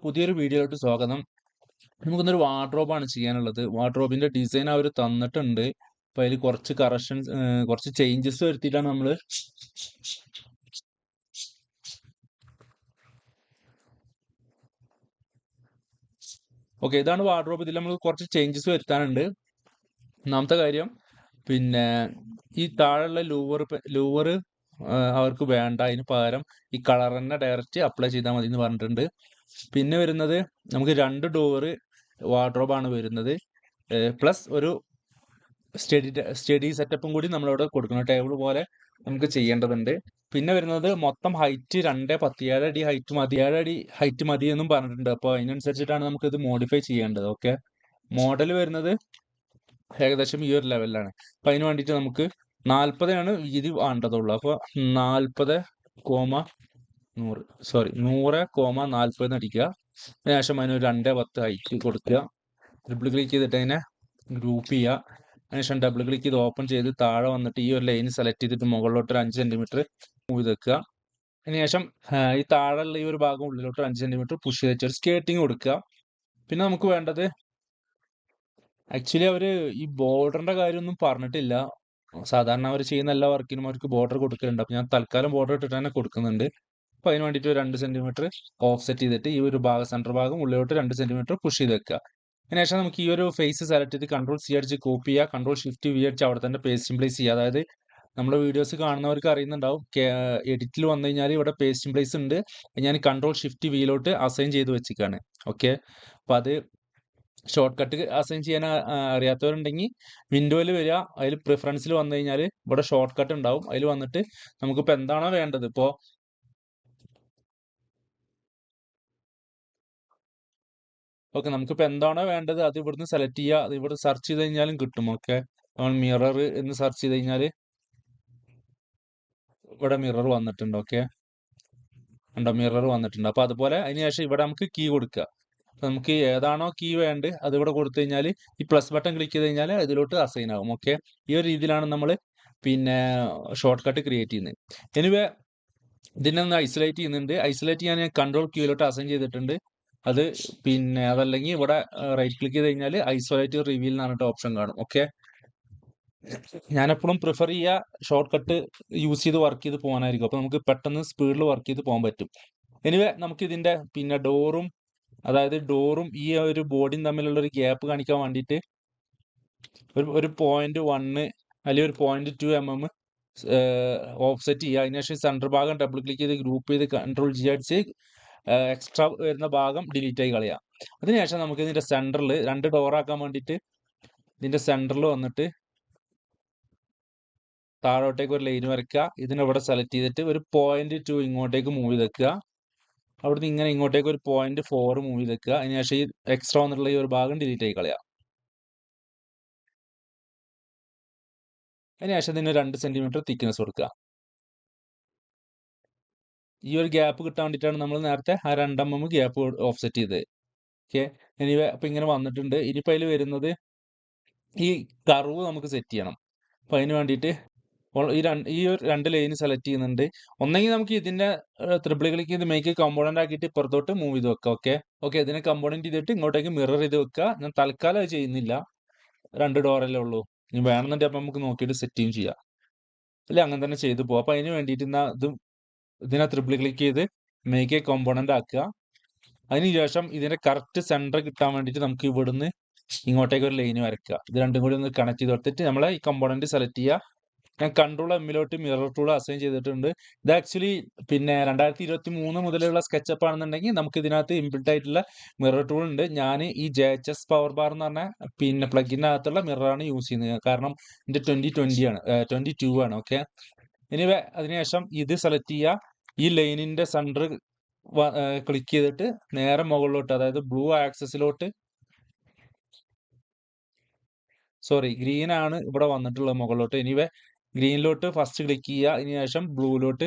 പുതിയൊരു വീഡിയോയിലോട്ട് സ്വാഗതം. നമുക്കിന്നൊരു വാർഡ്രോബാണ് ചെയ്യാനുള്ളത്. വാർഡ്രോബിന്റെ ഡിസൈൻ അവർ തന്നിട്ടുണ്ട്. അപ്പോൾ അതിൽ കുറച്ച് കറക്ഷൻസ് കുറച്ച് ചേഞ്ചസ് വരുത്തിയിട്ടാണ് നമ്മൾ ഓക്കെ ഇതാണ് വാർഡ്രോബ് ഇതിൽ നമ്മൾ കുറച്ച് ചേഞ്ചസ് വരുത്താനുണ്ട്. ഒന്നാമത്തെ കാര്യം പിന്നെ ഈ താഴെയുള്ള ലൂവർ ലൂവർ അവർക്ക് വേണ്ട. അതിന് പകരം ഈ കളർ തന്നെ ഡയറക്റ്റ് അപ്ലൈ ചെയ്താൽ മതി എന്ന് പറഞ്ഞിട്ടുണ്ട്. പിന്നെ വരുന്നത് നമുക്ക് രണ്ട് ഡോറ് വാർഡ്രോബാണ് വരുന്നത്. പ്ലസ് ഒരു സ്റ്റഡി സ്റ്റഡി സെറ്റപ്പും കൂടി നമ്മളിവിടെ കൊടുക്കണം. ടേബിൾ പോലെ നമുക്ക് ചെയ്യേണ്ടതുണ്ട്. പിന്നെ വരുന്നത് മൊത്തം ഹൈറ്റ് രണ്ട് പത്ത് ഏഴ് അടി ഹൈറ്റ് മതി. ഏഴ് അടി ഹൈറ്റ് മതി എന്നും പറഞ്ഞിട്ടുണ്ട്. അപ്പോൾ അതിനനുസരിച്ചിട്ടാണ് നമുക്ക് ഇത് മോഡിഫൈ ചെയ്യേണ്ടത്. ഓക്കെ മോഡൽ വരുന്നത് ഏകദേശം ഈ ഒരു ലെവലിലാണ് അപ്പം അതിന് വേണ്ടിയിട്ട് നമുക്ക് നാൽപ്പതാണ് വീതി വേണ്ടതുള്ളൂ. അപ്പോൾ നാൽപ്പത് കോമ നൂറ് സോറി നൂറ് കോമ നാൽപ്പത് എന്ന് അടിക്കുക. അതിനുശേഷം അതിന് ഒരു രണ്ട് പത്ത് ഹൈറ്റ് കൊടുക്കുക. ഡബിൾ ക്ലിക്ക് ചെയ്തിട്ട് അതിനെ ഗ്രൂപ്പ് ചെയ്യുക. അതിനുശേഷം ഡബിൾ ക്ലിക്ക് ചെയ്ത് ഓപ്പൺ ചെയ്ത് താഴെ വന്നിട്ട് ഈ ഒരു ലൈൻ സെലക്ട് ചെയ്തിട്ട് മുകളിലോട്ട് ഒരു അഞ്ച് സെന്റിമീറ്റർ മൂവ് വെക്കുക. അതിനുശേഷം ഈ താഴെയുള്ള ഈ ഒരു ഭാഗം ഉള്ളിലോട്ട് അഞ്ച് സെന്റിമീറ്റർ പുഷ് ചെയ്ത് ഒരു സ്കേട്ടിങ് കൊടുക്കുക. പിന്നെ നമുക്ക് വേണ്ടത് ആക്ച്വലി അവർ ഈ ബോർഡറിന്റെ കാര്യമൊന്നും പറഞ്ഞിട്ടില്ല. സാധാരണ അവർ ചെയ്യുന്ന എല്ലാ വർക്കിനും അവർക്ക് ബോർഡർ കൊടുക്കുന്നുണ്ട് അപ്പം ഞാൻ തൽക്കാലം ബോർഡർ ഇട്ടിട്ട് തന്നെ കൊടുക്കുന്നുണ്ട്. അപ്പോൾ അതിന് വേണ്ടിയിട്ട് ഒരു രണ്ട് സെന്റിമീറ്റർ ഓഫ്സെറ്റ് ചെയ്തിട്ട് ഈ ഒരു ഭാഗം സെന്റർ ഭാഗം ഉള്ളിലോട്ട് രണ്ട് സെന്റിമീറ്റർ പുഷ് ചെയ്ത് വെക്കുക. അതിനുശേഷം നമുക്ക് ഈ ഒരു ഫേസ് സെലക്ട് ചെയ്ത് കൺട്രോൾ സി അടിച്ച് കോപ്പി ചെയ്യുക. കൺട്രോൾ ഷിഫ്റ്റ് വി അടിച്ച് അവിടെ തന്നെ പേസ്റ്റ് പ്ലേസ് ചെയ്യുക. അതായത് നമ്മുടെ വീഡിയോസ് കാണുന്നവർക്ക് അറിയുന്നുണ്ടാവും. എഡിറ്റിൽ വന്നു കഴിഞ്ഞാൽ ഇവിടെ പേസ്റ്റ് പ്ലേസ് ഉണ്ട്. ഞാൻ കൺട്രോൾ ഷിഫ്റ്റ് വിയിലോട്ട് അസൈൻ ചെയ്ത് വെച്ചിരിക്കുകയാണ്. ഓക്കെ അപ്പോൾ അത് ഷോർട്ട് കട്ട് അസൈൻ ചെയ്യാൻ അറിയാത്തവരുണ്ടെങ്കിൽ വിൻഡോയിൽ വരിക. അതിൽ പ്രിഫറൻസിൽ വന്നു കഴിഞ്ഞാൽ ഇവിടെ ഷോർട്ട് കട്ട് ഉണ്ടാവും. അതിൽ വന്നിട്ട് നമുക്കിപ്പോൾ എന്താണോ വേണ്ടത്? ഇപ്പോൾ ഓക്കെ നമുക്കിപ്പോൾ എന്താണോ വേണ്ടത് അത് ഇവിടുന്ന് സെലക്ട് ചെയ്യുക അത് ഇവിടെ സെർച്ച് ചെയ്ത് കഴിഞ്ഞാലും കിട്ടും ഓക്കെ നമ്മൾ മിറർ എന്ന് സെർച്ച് ചെയ്ത് കഴിഞ്ഞാൽ ഇവിടെ മിറർ വന്നിട്ടുണ്ട് ഓക്കെ ഉണ്ടോ മിറർ വന്നിട്ടുണ്ട്. അപ്പോൾ അതുപോലെ അതിന് ശേഷം ഇവിടെ നമുക്ക് കീ കൊടുക്കുക. നമുക്ക് ഏതാണോ കീ വേണ്ടത് അത് ഇവിടെ കൊടുത്തു കഴിഞ്ഞാൽ ഈ പ്ലസ് ബട്ടൺ ക്ലിക്ക് ചെയ്ത് കഴിഞ്ഞാൽ ഇതിലോട്ട് അസൈൻ ആകും ഓക്കെ ഈ ഒരു രീതിയിലാണ് നമ്മൾ പിന്നെ ഷോർട്ട് കട്ട് ക്രിയേറ്റ് ചെയ്യുന്നത്. എനിവേ ഇതിനെ ഒന്ന് ഐസൊലേറ്റ് ചെയ്യുന്നുണ്ട്. ഐസൊലേറ്റ് ചെയ്യാൻ ഞാൻ കൺട്രോൾ ക്യൂയിലോട്ട് അസൈൻ ചെയ്തിട്ടുണ്ട്. അത് പിന്നെ അതല്ലെങ്കിൽ ഇവിടെ റൈറ്റ് ക്ലിക്ക് ചെയ്ത് കഴിഞ്ഞാൽ ഐസൊലേറ്റ് റിവീൽ എന്ന് പറഞ്ഞിട്ട് ഓപ്ഷൻ കാണും. ഓക്കെ ഞാൻ എപ്പോഴും പ്രിഫർ ചെയ്യുക ഷോർട്ട് കട്ട് യൂസ് ചെയ്ത് വർക്ക് ചെയ്ത് പോകാനായിരിക്കും. അപ്പോൾ നമുക്ക് പെട്ടെന്ന് സ്പീഡിൽ വർക്ക് ചെയ്ത് പോകാൻ പറ്റും. എനിവേ നമുക്ക് ഇതിന്റെ പിന്നെ ഡോറും അതായത് ഡോറും ഈ ഒരു ബോഡിയും തമ്മിലുള്ള ഒരു ഗ്യാപ്പ് കാണിക്കാൻ വേണ്ടിയിട്ട് ഒരു ഒരു പോയിന്റ് വണ്ണ് അല്ലെങ്കിൽ ഒരു point two M M offset ചെയ്യുക. അതിനുശേഷം സെന്റർ ഭാഗം ഡബിൾ ക്ലിക്ക് ചെയ്ത് ഗ്രൂപ്പ് ചെയ്ത് കൺട്രോൾ ജി അടിച്ച് എക്സ്ട്രാ വരുന്ന ഭാഗം ഡിലീറ്റ് ആയി കളയാം. അതിനുശേഷം നമുക്ക് ഇതിന്റെ സെന്ററിൽ രണ്ട് ഡോറാക്കാൻ വേണ്ടിയിട്ട് ഇതിന്റെ സെന്ററിൽ വന്നിട്ട് താഴോട്ടേക്ക് ഒരു ലൈൻ വരയ്ക്കുക. ഇതിനിവിടെ സെലക്ട് ചെയ്തിട്ട് ഒരു പോയിന്റ് ടു ഇങ്ങോട്ടേക്ക് മൂവ് ചെയ്തേക്കുക. അവിടുന്ന് ഇങ്ങനെ ഇങ്ങോട്ടേക്ക് ഒരു പോയിന്റ് ഫോർ മൂവ് വെക്കുക അതിനുശേഷം ഈ എക്സ്ട്രാ വന്നിട്ടുള്ള ഈ ഒരു ഭാഗം ഡിലീറ്റ് ആയി കളയാം. അതിനുശേഷം ഇതിന് രണ്ട് സെന്റിമീറ്റർ തിക്നെസ് കൊടുക്കുക. ഈ ഒരു ഗ്യാപ്പ് കിട്ടാൻ വേണ്ടിയിട്ടാണ് നമ്മൾ നേരത്തെ ആ രണ്ടാം എം ഗ്യാപ്പ് ഓഫ്സെറ്റ് ചെയ്തത്. ഓക്കെ ഇനി അപ്പം ഇങ്ങനെ വന്നിട്ടുണ്ട്. ഇനിയിപ്പോൾ അതിൽ വരുന്നത് ഈ കർവ് നമുക്ക് സെറ്റ് ചെയ്യണം. അപ്പം അതിന് വേണ്ടിയിട്ട് ഈ രണ്ട് ഈ ഒരു രണ്ട് ലൈൻ സെലക്ട് ചെയ്യുന്നുണ്ട്. ഒന്നെങ്കിൽ നമുക്ക് ഇതിന്റെ ത്രിപ്പിൾ ക്ലിക്ക് ചെയ്ത് മേക്ക് കമ്പോണന്റ് ആക്കിയിട്ട് ഇപ്പുറത്തോട്ട് മൂവ് ചെയ്ത് വെക്കാം. ഓക്കെ ഓക്കെ ഇതിനെ കമ്പോണന്റ് ചെയ്തിട്ട് ഇങ്ങോട്ടേക്ക് മിറർ ചെയ്ത് വെക്കുക. ഞാൻ തൽക്കാലം അത് ചെയ്യുന്നില്ല. രണ്ട് ഡോറല്ലേ ഉള്ളൂ. ഇനി വേണമെന്നുണ്ടെങ്കിൽ അപ്പം നമുക്ക് നോക്കിയിട്ട് സെറ്റ് ചെയ്യും ചെയ്യാം. അല്ലെ? അങ്ങനെ തന്നെ ചെയ്തു പോകാം അപ്പം അതിന് വേണ്ടിയിട്ട് എന്നാ ഇത് ഇതിനെ ത്രിപ്പിൾ ക്ലിക്ക് ചെയ്ത് മേക്ക് എ കോമ്പോണന്റ് ആക്കുക. അതിനുശേഷം ഇതിന്റെ കറക്റ്റ് സെന്റർ കിട്ടാൻ വേണ്ടിയിട്ട് നമുക്ക് ഇവിടുന്ന് ഇങ്ങോട്ടേക്ക് ഒരു ലൈൻ വരയ്ക്കുക. ഇത് രണ്ടും കൂടി ഒന്ന് കണക്ട് ചെയ്ത് കൊടുത്തിട്ട് നമ്മൾ ഈ കമ്പോണന്റ് സെലക്ട് ചെയ്യുക. ഞാൻ കൺട്രോൾ എമ്മിലോട്ട് മിറർ ടൂൾ അസൈൻ ചെയ്തിട്ടുണ്ട്. ഇത് ആക്ച്വലി പിന്നെ രണ്ടായിരത്തി ഇരുപത്തി മൂന്ന് മുതലുള്ള സ്കെച്ചപ്പ് ആണെന്നുണ്ടെങ്കിൽ നമുക്ക് ഇതിനകത്ത് ഇൻബിൽട്ട് ആയിട്ടുള്ള മിറർ ടൂൾ ഉണ്ട്. ഞാൻ ഈ J H S power bar എന്ന് പറഞ്ഞ പിന്നെ പ്ലഗിനകത്തുള്ള മിററാണ് യൂസ് ചെയ്യുന്നത്. കാരണം ഇതിന്റെ ട്വന്റി ട്വന്റി ആണ്. ട്വന്റി ടു ആണ്. ഓക്കെ ഇനി അതിനുശേഷം ഇത് സെലക്ട് ചെയ്യുക. ഈ ലൈനിന്റെ സെന്റർ ക്ലിക്ക് ചെയ്തിട്ട് നേരെ മുകളിലോട്ട് അതായത് ബ്ലൂ ആക്സസിലോട്ട് സോറി ഗ്രീൻ ആണ് ഇവിടെ വന്നിട്ടുള്ളത് മുകളിലോട്ട്. എനിവേ ഗ്രീനിലോട്ട് ഫസ്റ്റ് ക്ലിക്ക് ചെയ്യുക അതിനുശേഷം ബ്ലൂവിലോട്ട്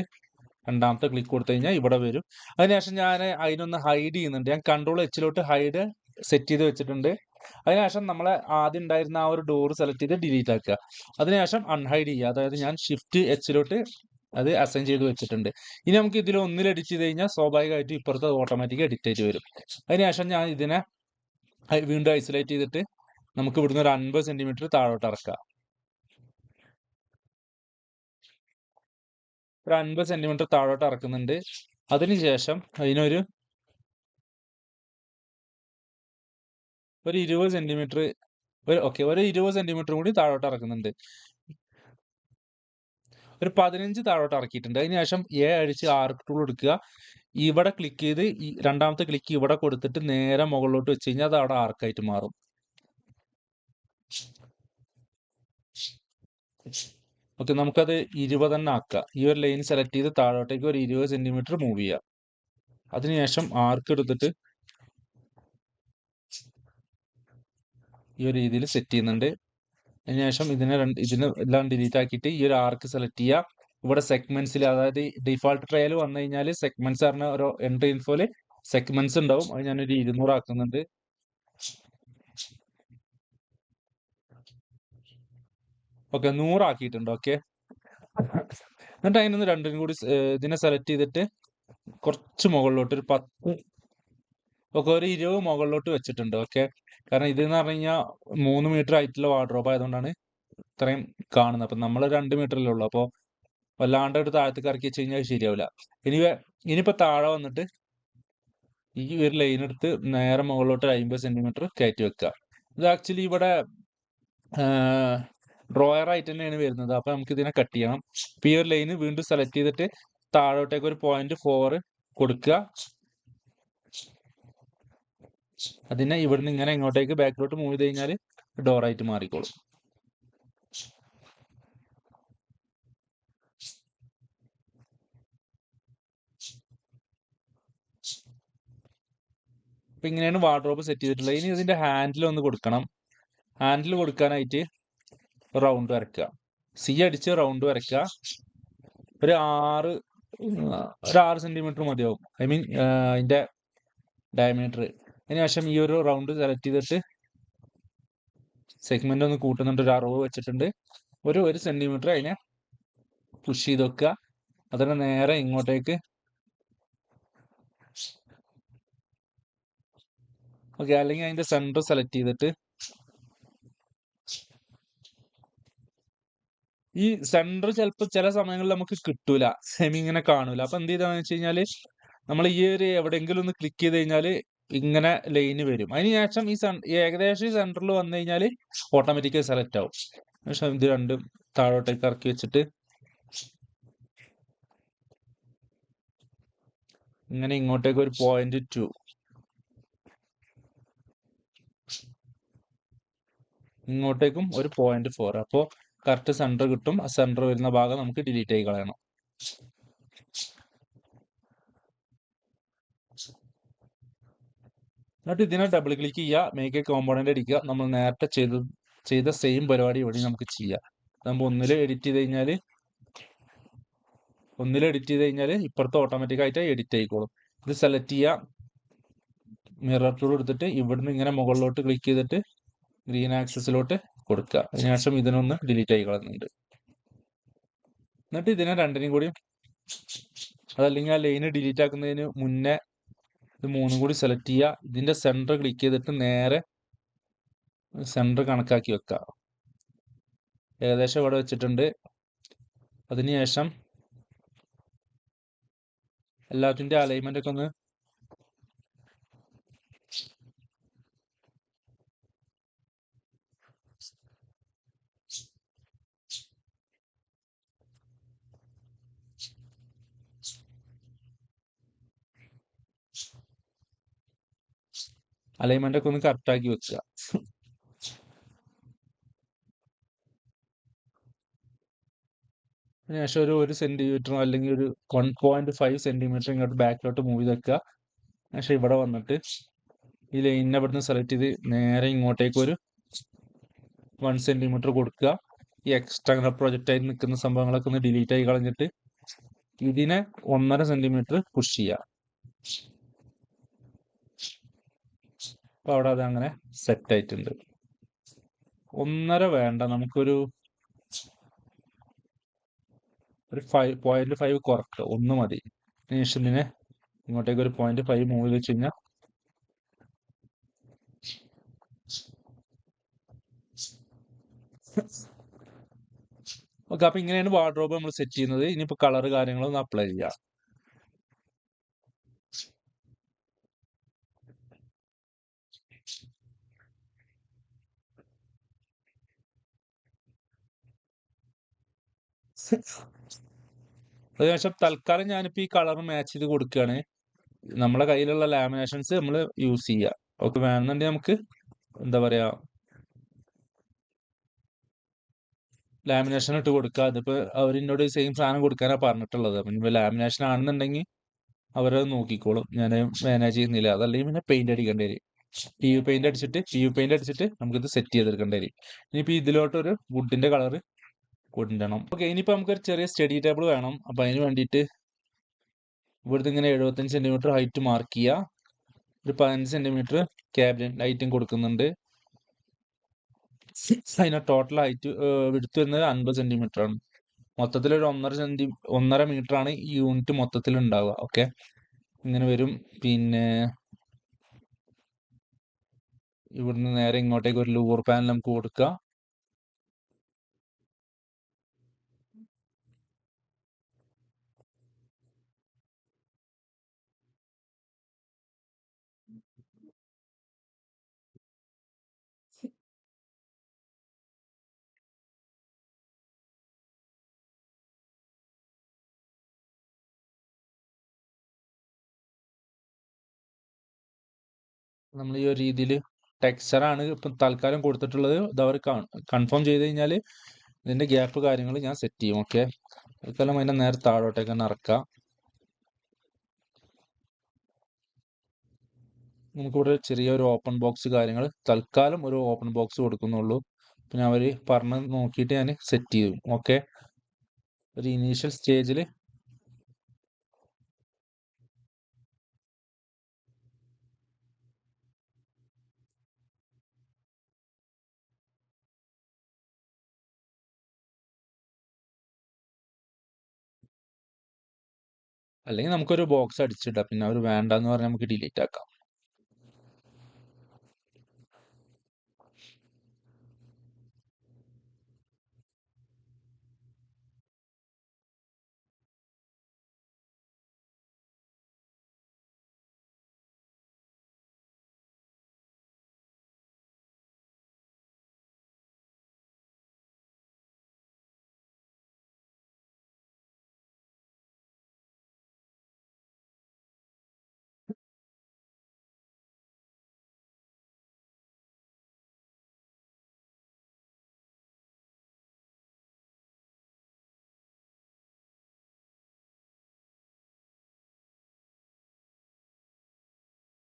രണ്ടാമത്തെ ക്ലിക്ക് കൊടുത്തു കഴിഞ്ഞാൽ ഇവിടെ വരും. അതിനുശേഷം ഞാൻ അതിനൊന്ന് ഹൈഡ് ചെയ്യുന്നുണ്ട്. ഞാൻ കൺട്രോൾ എച്ചിലോട്ട് ഹൈഡ് സെറ്റ് ചെയ്ത് വെച്ചിട്ടുണ്ട്. അതിനുശേഷം നമ്മളെ ആദ്യം ഉണ്ടായിരുന്ന ആ ഒരു ഡോർ സെലക്ട് ചെയ്ത് ഡിലീറ്റ് ആക്കുക. അതിനുശേഷം അൺഹൈഡ് ചെയ്യുക. അതായത് ഞാൻ ഷിഫ്റ്റ് എച്ചിലോട്ട് അത് അസൈൻ ചെയ്ത് വെച്ചിട്ടുണ്ട്. ഇനി നമുക്ക് ഇതിൽ ഒന്നിൽ എഡിറ്റ് ചെയ്ത് കഴിഞ്ഞാൽ സ്വാഭാവികമായിട്ടും ഇപ്പുറത്ത് ഓട്ടോമാറ്റിക് എഡിറ്റ് ആയിട്ട് വരും. അതിനുശേഷം ഞാൻ ഇതിനെ വീണ്ടും ഐസൊലേറ്റ് ചെയ്തിട്ട് നമുക്ക് ഇവിടുന്ന് ഒരു അൻപത് സെന്റിമീറ്റർ താഴോട്ട് ഇറക്കാം. ഒരു അൻപത് സെന്റിമീറ്റർ താഴോട്ട് ഇറക്കുന്നുണ്ട്. അതിനുശേഷം അതിനൊരു ഒരു ഇരുപത് സെന്റിമീറ്റർ ഒരു ഓക്കെ ഒരു ഇരുപത് സെന്റിമീറ്റർ കൂടി താഴോട്ട് ഇറക്കുന്നുണ്ട്. ഒരു പതിനഞ്ച് താഴോട്ട് ഇറക്കിയിട്ടുണ്ട്. അതിനുശേഷം എ അടിച്ച് ആർക്ക് ടൂൾ എടുക്കുക. ഇവിടെ ക്ലിക്ക് ചെയ്ത് ഈ രണ്ടാമത്തെ ക്ലിക്ക് ഇവിടെ കൊടുത്തിട്ട് നേരെ മുകളിലോട്ട് വെച്ച് കഴിഞ്ഞാൽ അത് അവിടെ ആർക്കായിട്ട് മാറും. ഓക്കെ നമുക്കത് ഇരുപത് തന്നെ ആക്കുക ഈ ഒരു ലൈൻ സെലക്ട് ചെയ്ത് താഴോട്ടേക്ക് ഒരു ഇരുപത് സെന്റിമീറ്റർ മൂവ് ചെയ്യാം. അതിനുശേഷം ആർക്ക് എടുത്തിട്ട് ഈ ഒരു രീതിയിൽ സെറ്റ് ചെയ്യുന്നുണ്ട്. അതിനുശേഷം ഇതിനെ രണ്ട് ഇതിനെ എല്ലാം ഡിലീറ്റ് ആക്കിയിട്ട് ഈ ഒരു ആർക്ക് സെലക്ട് ചെയ്യുക ഇവിടെ സെഗ്മെന്റ്സിൽ അതായത് ഡിഫോൾട്ട് ട്രയൽ വന്നു കഴിഞ്ഞാൽ സെഗ്മെന്റ്സ് പറഞ്ഞ ഒരു എൻട്രി ഇൻഫോയിൽ സെഗ്മെന്റ്സ് ഉണ്ടാവും. അത് ഞാനൊരു ഇരുന്നൂറ് ആക്കുന്നുണ്ട്. ഓക്കെ നൂറാക്കിയിട്ടുണ്ട് ഓക്കെ. എന്നിട്ട് അതിനൊന്ന് രണ്ടിനും കൂടി ഇതിനെ സെലക്ട് ചെയ്തിട്ട് കുറച്ച് മുകളിലോട്ട് ഒരു പത്ത് ഒക്കെ ഒരു ഇരുപത് മുകളിലോട്ട് വെച്ചിട്ടുണ്ട്. ഓക്കെ. കാരണം ഇത് എന്ന് പറഞ്ഞു കഴിഞ്ഞാൽ മൂന്ന് മീറ്റർ ഹൈറ്റുള്ള വാർഡ്രോബ് ആയതുകൊണ്ടാണ് ഇത്രയും കാണുന്നത്. അപ്പൊ നമ്മൾ രണ്ട് മീറ്ററല്ലേ ഉള്ളൂ. അപ്പോൾ വല്ലാണ്ട് ഒരു താഴത്തേക്ക് ഇറക്കി വെച്ച് കഴിഞ്ഞാൽ ശരിയാവില്ല ഇനി വേ- ഇനിയിപ്പോ താഴെ വന്നിട്ട് ഈ ഒരു ലൈൻ എടുത്ത് നേരെ മുകളിലോട്ട് അമ്പത് സെന്റിമീറ്റർ കയറ്റി വെക്കുക. ഇത് ആക്ച്വലി ഇവിടെ ഡ്രോയർ ആയിട്ട് തന്നെയാണ് വരുന്നത്. അപ്പൊ നമുക്ക് ഇതിനെ കട്ട് ചെയ്യണം. അപ്പൊ ഈ ഒരു ലൈന് വീണ്ടും സെലക്ട് ചെയ്തിട്ട് താഴോട്ടേക്ക് ഒരു പോയിന്റ് ഫോർ കൊടുക്കുക. അതിനെ ഇവിടുന്ന് ഇങ്ങനെ ഇങ്ങോട്ടേക്ക് ബാക്കിലോട്ട് മൂവ് ചെയ്ത് കഴിഞ്ഞാൽ ഡോറായിട്ട് മാറിക്കോളും. അപ്പൊ ഇങ്ങനെയാണ് വാർഡ്രോബ് സെറ്റ് ചെയ്തിട്ടുള്ളത്. ഇനി ഇതിന്റെ ഹാൻഡിൽ ഒന്ന് കൊടുക്കണം. ഹാൻഡിൽ കൊടുക്കാനായിട്ട് റൗണ്ട് വരയ്ക്കുക. സി അടിച്ച് റൗണ്ട് വരയ്ക്കുക. ഒരു ആറ് ഒരു ആറ് സെന്റിമീറ്റർ മതിയാവും. ഐ മീൻ ഇതിന്റെ ഡയമീറ്റർ അതിനുശേഷം ഈ ഒരു റൗണ്ട് സെലക്ട് ചെയ്തിട്ട് സെഗ്മെന്റ് ഒന്ന് കൂട്ടുന്നുണ്ട്. ഒരു അറുപത് വെച്ചിട്ടുണ്ട്. ഒരു ഒരു സെന്റിമീറ്റർ അതിനെ പുഷ് ചെയ്ത് വെക്കുക. അതിനെ നേരെ ഇങ്ങോട്ടേക്ക് ഓക്കെ അല്ലെങ്കിൽ അതിന്റെ സെന്റർ സെലക്ട് ചെയ്തിട്ട് ഈ സെന്റർ ചിലപ്പോൾ ചില സമയങ്ങളിൽ നമുക്ക് കിട്ടൂല. സെമി ഇങ്ങനെ കാണൂല. അപ്പൊ എന്ത് ചെയ്താന്ന് വെച്ച് കഴിഞ്ഞാൽ നമ്മൾ ഈ ഒരു എവിടെയെങ്കിലും ഒന്ന് ക്ലിക്ക് ചെയ്ത് കഴിഞ്ഞാൽ ഇങ്ങനെ ലൈന് വരും. അതിന് ശേഷം ഈ ഏകദേശം ഈ സെന്ററിൽ വന്നു കഴിഞ്ഞാൽ ഓട്ടോമാറ്റിക്കായി സെലക്ട് ആവും. പക്ഷെ ഇത് രണ്ടും താഴോട്ടേക്ക് ഇറക്കി വെച്ചിട്ട് ഇങ്ങനെ ഇങ്ങോട്ടേക്ക് ഒരു പോയിന്റ് ടു ഇങ്ങോട്ടേക്കും ഒരു പോയിന്റ് ഫോർ അപ്പോൾ കറക്റ്റ് സെന്റർ കിട്ടും. ആ സെന്റർ വരുന്ന ഭാഗം നമുക്ക് ഡിലീറ്റ് ആയി കളയണം. എന്നിട്ട് ഇതിനെ ഡബിൾ ക്ലിക്ക് ചെയ്യുക മേക്ക് എ കോമ്പോണന്റ് അടിക്കുക നമ്മൾ നേരത്തെ ചെയ്ത ചെയ്ത സെയിം പരിപാടി ഇവിടെ നമുക്ക് ചെയ്യാം. നമ്മൾ ഒന്നിൽ എഡിറ്റ് ചെയ്ത് കഴിഞ്ഞാൽ ഒന്നിൽ എഡിറ്റ് ചെയ്ത് കഴിഞ്ഞാൽ ഇപ്പുറത്ത് ഓട്ടോമാറ്റിക് ആയിട്ട് എഡിറ്റ് ആയിക്കോളും. ഇത് സെലക്ട് ചെയ്യുക മിറർ ടൂൾ എടുത്തിട്ട് ഇവിടുന്ന് ഇങ്ങനെ മുകളിലോട്ട് ക്ലിക്ക് ചെയ്തിട്ട് ഗ്രീൻ ആക്സസിലോട്ട് കൊടുക്കുക. അതിനുശേഷം ഇതിനൊന്ന് ഡിലീറ്റ് ആയി കളയുന്നുണ്ട്. എന്നിട്ട് ഇതിനെ രണ്ടിനും കൂടി അതല്ലെങ്കിൽ ആ ലൈന് ഡിലീറ്റ് ആക്കുന്നതിന് മുന്നേ ഇത് മൂന്നും കൂടി സെലക്ട് ചെയ്യുക ഇതിന്റെ സെന്റർ ക്ലിക്ക് ചെയ്തിട്ട് നേരെ സെന്റർ കണക്കാക്കി വെക്കുക ഏകദേശം ഇവിടെ വെച്ചിട്ടുണ്ട്. അതിനുശേഷം എല്ലാത്തിന്റെ അലൈൻമെന്റ് ഒക്കെ ഒന്ന് അലൈൻമെന്റ് ഒക്കെ ഒന്ന് കറക്റ്റ് ആക്കി വെക്കുക. അതിനുശേഷം ഒരു ഒരു സെന്റിമീറ്ററോ അല്ലെങ്കിൽ ഒരു വൺ പോയിന്റ് ഫൈവ് സെന്റിമീറ്റർ ഇങ്ങോട്ട് ബാക്കിലോട്ട് മൂവ് ചെയ്ത് വെക്കുക. പക്ഷെ ഇവിടെ വന്നിട്ട് ഈ ലൈനിനെ ഇവിടുന്ന് സെലക്ട് ചെയ്ത് നേരെ ഇങ്ങോട്ടേക്ക് ഒരു വൺ സെന്റിമീറ്റർ കൊടുക്കുക. ഈ എക്സ്ട്രാ പ്രൊജക്റ്റ് ആയി നിൽക്കുന്ന സംഭവങ്ങളൊക്കെ ഒന്ന് ഡിലീറ്റ് ആയി കളഞ്ഞിട്ട് ഇതിനെ ഒന്നര സെന്റിമീറ്റർ പുഷ് ചെയ്യുക. അപ്പൊ അവിടെ അത് അങ്ങനെ സെറ്റ് ആയിട്ടുണ്ട്. ഒന്നര വേണ്ട നമുക്കൊരു ഒരു ഫൈവ് പോയിന്റ് ഫൈവ് കുറക്കുക ഒന്ന് മതി. നിമിഷത്തിന് ഇങ്ങോട്ടേക്ക് ഒരു പോയിന്റ് ഫൈവ് മൂവ് വെച്ച് കഴിഞ്ഞാൽ ഓക്കെ അപ്പൊ ഇങ്ങനെയാണ് വാർഡ്രോബ് നമ്മൾ സെറ്റ് ചെയ്യുന്നത്. ഇനിയിപ്പോ കളർ കാര്യങ്ങളൊന്നും അപ്ലൈ ചെയ്യാം. അതിനുശേഷം തൽക്കാലം ഞാനിപ്പോ ഈ കളർ മാച്ച് ചെയ്ത് കൊടുക്കുകയാണ് നമ്മളെ കയ്യിലുള്ള ലാമിനേഷൻസ് നമ്മൾ യൂസ് ചെയ്യുക ഓക്കെ വേണമെന്നുണ്ടെങ്കിൽ നമുക്ക് എന്താ പറയാ ലാമിനേഷൻ ഇട്ട് കൊടുക്കുക അതിപ്പോ അവർ എന്നോട് സെയിം സാധനം കൊടുക്കാനാണ് പറഞ്ഞിട്ടുള്ളത്. അപ്പം ഇനിയിപ്പോ ലാമിനേഷൻ ആണെന്നുണ്ടെങ്കിൽ അവരത് നോക്കിക്കോളും. ഞാൻ മാനേജ് ചെയ്യുന്നില്ല. അതല്ലെങ്കിൽ പിന്നെ പെയിന്റ് അടിക്കേണ്ടി വരും. പി യു പെയിന്റ് അടിച്ചിട്ട് പി യു പെയിന്റ് അടിച്ചിട്ട് നമുക്കിത് സെറ്റ് ചെയ്തെടുക്കേണ്ടി വരും. ഇനിയിപ്പോ ഇതിലോട്ട് ഒരു വുഡിന്റെ കളർ കൊണ്ടുവരണം ഓക്കെ ഇനിയിപ്പോൾ നമുക്കൊരു ചെറിയ സ്റ്റഡി ടേബിൾ വേണം. അപ്പോൾ അതിന് വേണ്ടിയിട്ട് ഇവിടുത്തെ ഇങ്ങനെ എഴുപത്തഞ്ച് സെന്റിമീറ്റർ ഹൈറ്റ് മാർക്ക് ചെയ്യുക ഒരു പതിനഞ്ച് സെന്റിമീറ്റർ ക്യാബിനറ്റ് ഹൈറ്റും കൊടുക്കുന്നുണ്ട്. അതിന് ടോട്ടൽ ഹൈറ്റ് വിടുത്ത് വരുന്നത് അൻപത് സെന്റിമീറ്റർ ആണ്. മൊത്തത്തിൽ ഒരു ഒന്നര സെന്റി ഒന്നര മീറ്റർ ആണ് ഈ യൂണിറ്റ് മൊത്തത്തിൽ ഉണ്ടാവുക. ഓക്കെ ഇങ്ങനെ വരും. പിന്നെ ഇവിടുന്ന് നേരെ ഇങ്ങോട്ടേക്ക് ഒരു ലൂർ പാനൽ നമുക്ക് കൊടുക്കുക നമ്മൾ ഈ ഒരു രീതിയിൽ ടെക്സ്ചറാണ് ഇപ്പം തൽക്കാലം കൊടുത്തിട്ടുള്ളത്. ഇതവർ കൺഫേം ചെയ്ത് കഴിഞ്ഞാൽ ഇതിന്റെ ഗ്യാപ്പ് കാര്യങ്ങൾ ഞാൻ സെറ്റ് ചെയ്യും. ഓക്കെ? തൽക്കാലം അതിന്റെ നേരെ താഴോട്ടേക്ക് തന്നെ ഇറക്കാം നമുക്കിവിടെ ചെറിയൊരു ഓപ്പൺ ബോക്സ് കാര്യങ്ങൾ തൽക്കാലം ഒരു ഓപ്പൺ ബോക്സ് കൊടുക്കുന്നുള്ളൂ. പിന്നെ അവർ പറഞ്ഞ് നോക്കിയിട്ട് ഞാൻ സെറ്റ് ചെയ്യും. ഓക്കെ? ഒരു ഇനീഷ്യൽ സ്റ്റേജിൽ അല്ലെങ്കിൽ നമുക്കൊരു ബോക്സ് അടിച്ചിടാം. പിന്നെ അവർ വേണ്ടെന്ന് പറഞ്ഞാൽ നമുക്ക് ഡിലീറ്റ് ആക്കാം.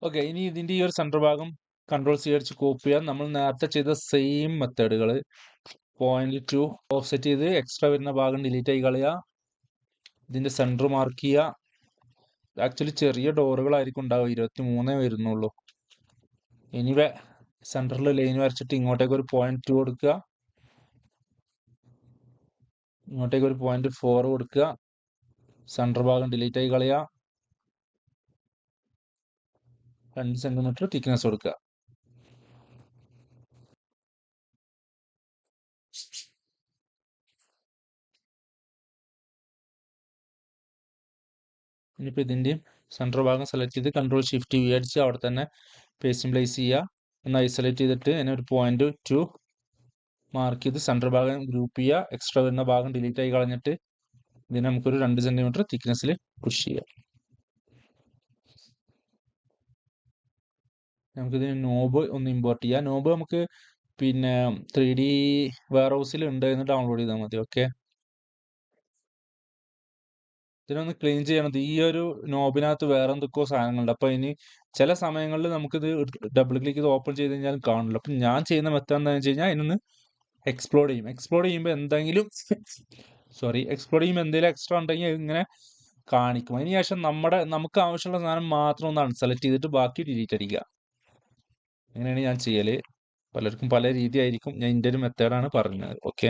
ഓക്കെ ഇനി ഇതിന്റെ ഈ ഒരു സെന്റർ ഭാഗം കൺട്രോൾ സി അടിച്ച് കോപ്പി ചെയ്യാം. നമ്മൾ നേരത്തെ ചെയ്ത സെയിം മെത്തേഡുകൾ പോയിന്റ് ടു ഓഫ്സെറ്റ് ചെയ്ത് എക്സ്ട്രാ വരുന്ന ഭാഗം ഡിലീറ്റ് ആയി കളയുക ഇതിന്റെ സെന്റർ മാർക്ക് ചെയ്യുക ആക്ച്വലി ചെറിയ ഡോറുകളായിരിക്കും ഉണ്ടാവുക. ഇരുപത്തി മൂന്നേ വരുന്നുള്ളൂ എനിവേ സെന്ററിൽ ലൈൻ വരച്ചിട്ട് ഇങ്ങോട്ടേക്ക് ഒരു പോയിന്റ് ടു കൊടുക്കുക. ഇങ്ങോട്ടേക്ക് ഒരു പോയിന്റ് ഫോർ കൊടുക്കുക. സെന്റർ ഭാഗം ഡിലീറ്റ് ആയി കളയുക രണ്ട് സെന്റിമീറ്റർ തിക്നെസ് കൊടുക്കുക. ഇനിയിപ്പോൾ ഇതിന്റെയും സെൻട്രൽ ഭാഗം സെലക്ട് ചെയ്ത് കൺട്രോൾ ഷിഫ്റ്റ് വി അടിച്ച് അവിടെ തന്നെ പേസ്റ്റിംഗ് പ്ലേസ് ചെയ്യുക. ഒന്ന് ഐസൊലേറ്റ് ചെയ്തിട്ട് അതിനെ ഒരു പോയിന്റ് ടു മാർക്ക് ചെയ്ത് സെൻട്രൽ ഭാഗം ഗ്രൂപ്പ് ചെയ്യുക. എക്സ്ട്രാ വരുന്ന ഭാഗം ഡിലീറ്റ് ആയി കളഞ്ഞിട്ട് ഇതിനെ നമുക്കൊരു രണ്ട് സെന്റിമീറ്റർ തിക്നെസ്സിൽ പുഷ് ചെയ്യാം നമുക്കിതിന് നോബ് ഒന്ന് ഇമ്പോർട്ട് ചെയ്യാം. നോബ് നമുക്ക് പിന്നെ ത്രീ ഡി വെയർ ഹൗസിൽ ഉണ്ട് എന്ന് ഡൗൺലോഡ് ചെയ്താൽ മതി ഓക്കെ ഇതിനൊന്ന് ക്ലീൻ ചെയ്യണത് ഈ ഒരു നോബിനകത്ത് വേറെ എന്തൊക്കെയോ സാധനങ്ങളുണ്ട്. അപ്പൊ ഇനി ചില സമയങ്ങളിൽ നമുക്കിത് ഡബിൾ ക്ലിക്ക് ഇത് ഓപ്പൺ ചെയ്ത് കഴിഞ്ഞാൽ കാണില്ല അപ്പൊ ഞാൻ ചെയ്യുന്ന മെത്തേഡ് എന്താണെന്ന് വെച്ച് കഴിഞ്ഞാൽ അതിനൊന്ന് എക്സ്പ്ലോർ ചെയ്യും. എക്സ്പ്ലോർ ചെയ്യുമ്പോൾ എന്തെങ്കിലും സോറി എക്സ്പ്ലോർ ചെയ്യുമ്പോൾ എന്തെങ്കിലും എക്സ്ട്രാ ഉണ്ടെങ്കിൽ ഇങ്ങനെ കാണിക്കും. അതിനുശേഷം നമ്മുടെ നമുക്ക് ആവശ്യമുള്ള സാധനം മാത്രം ഒന്ന് അൺസെലക്ട് ചെയ്തിട്ട് ബാക്കി ഡിലീറ്റ് അടിക്കുക. അങ്ങനെയാണ് ഞാൻ ചെയ്യൽ. പലർക്കും പല രീതി ആയിരിക്കും ഞാൻ എന്റെ ഒരു മെത്തേഡാണ് പറഞ്ഞത്. ഓക്കെ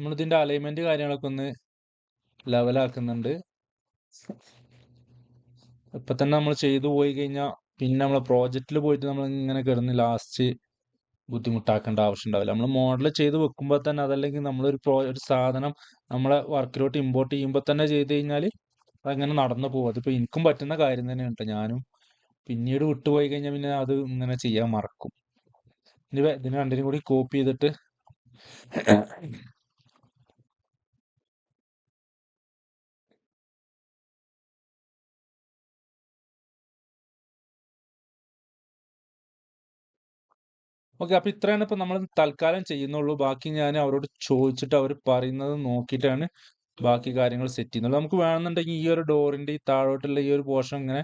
നമ്മളിതിന്റെ അലൈൻമെന്റ് കാര്യങ്ങളൊക്കെ ഒന്ന് ലെവലാക്കുന്നുണ്ട് ഇപ്പം തന്നെ നമ്മൾ ചെയ്തു പോയി കഴിഞ്ഞാൽ പിന്നെ നമ്മളെ പ്രോജക്റ്റിൽ പോയിട്ട് നമ്മൾ ഇങ്ങനെ കിടന്ന് ലാസ്റ്റ് ബുദ്ധിമുട്ടാക്കേണ്ട ആവശ്യം ഉണ്ടാവില്ല നമ്മൾ മോഡൽ ചെയ്ത് വെക്കുമ്പോൾ തന്നെ അതല്ലെങ്കിൽ നമ്മളൊരു പ്രോ ഒരു സാധനം നമ്മളെ വർക്കിലോട്ട് ഇമ്പോർട്ട് ചെയ്യുമ്പോൾ തന്നെ ചെയ്ത് കഴിഞ്ഞാൽ അതങ്ങനെ നടന്നു പോകും. അതിപ്പോൾ എനിക്കും പറ്റുന്ന കാര്യം തന്നെയുണ്ട് ഞാനും. പിന്നീട് വിട്ടുപോയി കഴിഞ്ഞാൽ പിന്നെ അത് ഇങ്ങനെ ചെയ്യാൻ മറക്കും. ഇനി ഇതിന് രണ്ടിനും കൂടി കോപ്പി ചെയ്തിട്ട് ഓക്കെ അപ്പൊ ഇത്രയാണ് ഇപ്പൊ നമ്മൾ തൽക്കാലം ചെയ്യുന്നുള്ളൂ. ബാക്കി ഞാൻ അവരോട് ചോദിച്ചിട്ട് അവർ പറയുന്നത് നോക്കിയിട്ടാണ് ബാക്കി കാര്യങ്ങൾ സെറ്റ് ചെയ്യുന്നത്. നമുക്ക് വേണമെന്നുണ്ടെങ്കിൽ ഈ ഒരു ഡോറിന്റെ ഈ താഴോട്ടുള്ള ഈ ഒരു പോർഷൻ ഇങ്ങനെ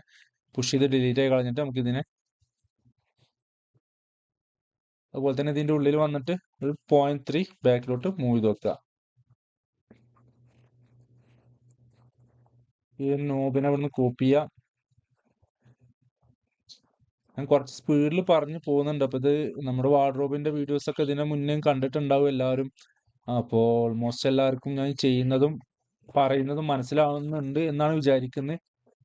പുഷ് ചെയ്ത് ഡിലീറ്റ് ആയി കളഞ്ഞിട്ട് നമുക്ക് ഇതിനെ അതുപോലെ തന്നെ ഇതിന്റെ ഉള്ളിൽ വന്നിട്ട് ഒരു പോയിന്റ് ത്രീ ബാക്കിലോട്ട് മൂവ് ചെയ്ത് വെക്കുക. ഈ നോബിനെ നോബിനെ അവിടുന്ന് കോപ്പി ചെയ്യാം ഞാൻ കുറച്ച് സ്പീഡിൽ പറഞ്ഞു പോകുന്നുണ്ട്. അപ്പൊ ഇത് നമ്മുടെ വാർഡ്രോബിന്റെ വീഡിയോസ് ഒക്കെ ഇതിനെ മുന്നേ കണ്ടിട്ടുണ്ടാവും എല്ലാവരും. അപ്പോൾ ഓൾമോസ്റ്റ് എല്ലാവർക്കും ഞാൻ ചെയ്യുന്നതും പറയുന്നതും മനസ്സിലാവുന്നുണ്ട് എന്നാണ് വിചാരിക്കുന്നത്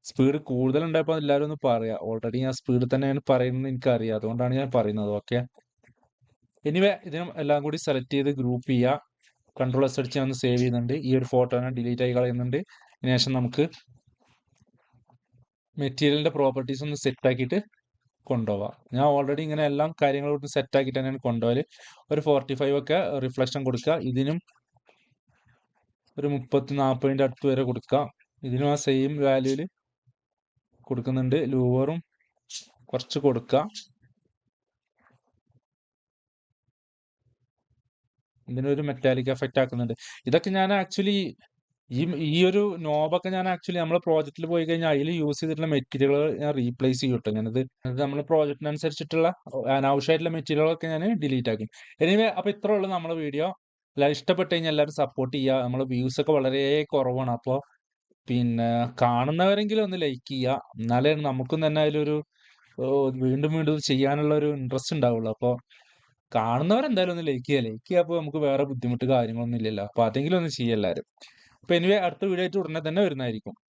സ്പീഡ് കൂടുതൽ ഉണ്ടായപ്പോ എല്ലാവരും ഒന്ന് പറയാം. ഓൾറെഡി ഞാൻ സ്പീഡിൽ തന്നെയാണ് പറയുന്നത് എനിക്കറിയാം. അതുകൊണ്ടാണ് ഞാൻ പറയുന്നത്. ഓക്കെ എനിവേ ഇതിനും എല്ലാം കൂടി സെലക്ട് ചെയ്ത് ഗ്രൂപ്പ് ചെയ്യുക കൺട്രോൾ എസ് അടിച്ച് ഞാൻ സേവ് ചെയ്യുന്നുണ്ട്. ഈ ഒരു ഫോട്ടോ ഞാൻ ഡിലീറ്റ് ആയി കളയുന്നുണ്ട്. അതിനുശേഷം നമുക്ക് മെറ്റീരിയലിന്റെ പ്രോപ്പർട്ടീസ് ഒന്ന് സെറ്റ് ആക്കിയിട്ട് കൊണ്ടുപോവാം. ഞാൻ ഓൾറെഡി ഇങ്ങനെ എല്ലാം കാര്യങ്ങളും സെറ്റ് ആക്കിയിട്ട് തന്നെയാണ് കൊണ്ടുപോകൽ ഒരു ഫോർട്ടി ഫൈവ് ഒക്കെ റിഫ്ലക്ഷൻ കൊടുക്കുക ഇതിനും ഒരു മുപ്പത്തി നാൽപ്പതിന്റെ അടുത്ത് വരെ കൊടുക്കാം. ഇതിനും ആ സെയിം വാല്യൂൽ കൊടുക്കുന്നുണ്ട്. ലൂവറും കുറച്ച് കൊടുക്കാം. ഇതിനൊരു മെറ്റാലിക് എഫക്റ്റ് ആക്കുന്നുണ്ട്. ഇതൊക്കെ ഞാൻ ആക്ച്വലി ഈ ഈ ഒരു നോബൊക്കെ ഞാൻ ആക്ച്വലി നമ്മളെ പ്രോജക്റ്റിൽ പോയി കഴിഞ്ഞാൽ അതിൽ യൂസ് ചെയ്തിട്ടുള്ള മെറ്റീരിയലുകൾ ഞാൻ റീപ്ലേസ് ചെയ്യും കേട്ടോ ഞാനത് നമ്മുടെ പ്രോജക്റ്റിനനുസരിച്ചിട്ടുള്ള അനാവശ്യമായിട്ടുള്ള മെറ്റീരിയലൊക്കെ ഞാൻ ഡിലീറ്റ് ആക്കും. എനിവേ അപ്പോൾ ഇത്രേ ഉള്ളൂ നമ്മുടെ വീഡിയോ. എല്ലാവരും ഇഷ്ടപ്പെട്ട് കഴിഞ്ഞാൽ എല്ലാവരും സപ്പോർട്ട് ചെയ്യുക നമ്മളെ വ്യൂസ് ഒക്കെ വളരെ കുറവാണ്. അപ്പോൾ പിന്നെ കാണുന്നവരെങ്കിലും ഒന്ന് ലൈക്ക് ചെയ്യുക എന്നാലേ നമുക്കും തന്നെ അതിലൊരു വീണ്ടും വീണ്ടും ചെയ്യാനുള്ള ഒരു ഇൻട്രസ്റ്റ് ഉണ്ടാവുള്ളൂ. അപ്പോൾ കാണുന്നവരെന്തായാലും ഒന്ന് ലൈക്ക് ചെയ്യുക ലൈക്ക് ചെയ്യുക അപ്പോൾ നമുക്ക് വേറെ ബുദ്ധിമുട്ട് കാര്യങ്ങളൊന്നും ഇല്ലല്ലോ. അപ്പോൾ അതെങ്കിലും ഒന്ന് ചെയ്യുക എല്ലാവരും അപ്പോൾ എനിവേ അടുത്ത വീഡിയോ ആയിട്ട് ഉടനെ തന്നെ വരുന്നതായിരിക്കും.